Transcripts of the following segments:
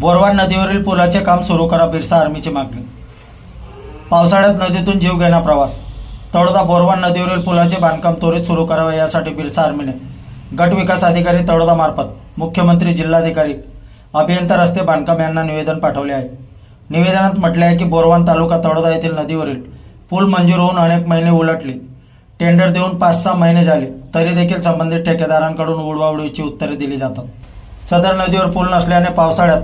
बोरवाड नदीवरील पुलाचे काम सुरू करा बिरसा आर्मीची मागणी. पावसाळ्यात नदीतून जीव घेणा प्रवास. तळोदा बोरवाड नदीवरील पुलाचे बांधकाम त्वरित सुरू करावे यासाठी बिरसा आर्मीने गट विकास अधिकारी तळोदा मार्फत मुख्यमंत्री जिल्हाधिकारी अभियंता रस्ते बांधकाम यांना निवेदन पाठवले आहे. निवेदनात म्हटले आहे की बोरवान तालुका तळोदा येथील नदीवरील पूल मंजूर होऊन अनेक महिने उलटले. टेंडर देऊन पाच सहा महिने झाले तरी देखील संबंधित ठेकेदारांकडून उडवाउडीची उत्तरे दिली जातात. सदर नदीवर पूल नसल्याने पावसाळ्यात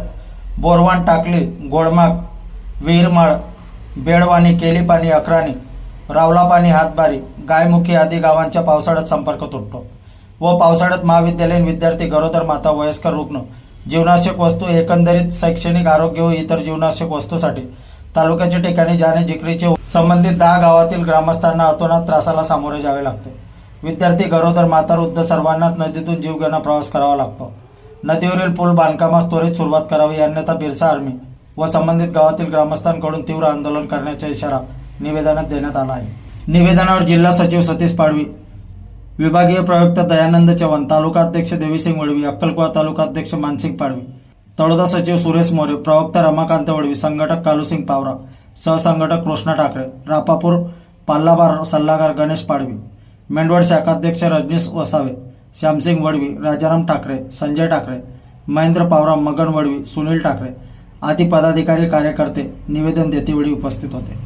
बोरवान टाकली गोडमाग विहीरमाळ बेडवाणी केलीपाणी अकराणी रावलापाणी हातबारी गायमुखी आदी गावांच्या पावसाळ्यात संपर्क तुटतो. व पावसाळ्यात महाविद्यालयीन विद्यार्थी गरोदर माता वयस्कर रुग्ण जीवनावश्यक वस्तू एकंदरीत शैक्षणिक आरोग्य व इतर जीवनावश्यक वस्तूसाठी तालुक्याच्या ठिकाणी जाणे जिकरीचे संबंधित दहा गावातील ग्रामस्थांना अतोनात त्रासाला सामोरे जावे लागते. विद्यार्थी गरोदर माता वृद्ध सर्वांनाच नदीतून जीव घेणं प्रवास करावा लागतो. नदीवरील पूल बांधकामास त्वरित सुरुवात करावी अन्यथा बिरसा आर्मी व संबंधित गावातील ग्रामस्थांकडून तीव्र आंदोलन करण्याचा इशारा निवेदनात देण्यात आला आहे. निवेदनावर जिल्हा सचिव सतीश पाडवी विभागीय प्रवक्ता दयानंद चव्हाण तालुका अध्यक्ष देवीसिंग वडवी अक्कलकुवा तालुका अध्यक्ष मानसिंग पाडवी तळोदा सचिव सुरेश मोरे प्रवक्ता रमाकांत वडवी संघटक कालूसिंग पावरा सहसंघटक कृष्णा ठाकरे रापापूर पाल्लाबार सल्लागार गणेश पाडवी मेंढवड शाखाध्यक्ष रजनीश वसावे श्यामसिंग वडवी राजाराम ठाकरे संजय ठाकरे महेंद्र पावरा मगन वडवी सुनील ठाकरे आदी पदाधिकारी कार्यकर्ते निवेदन देतेवेळी उपस्थित होते.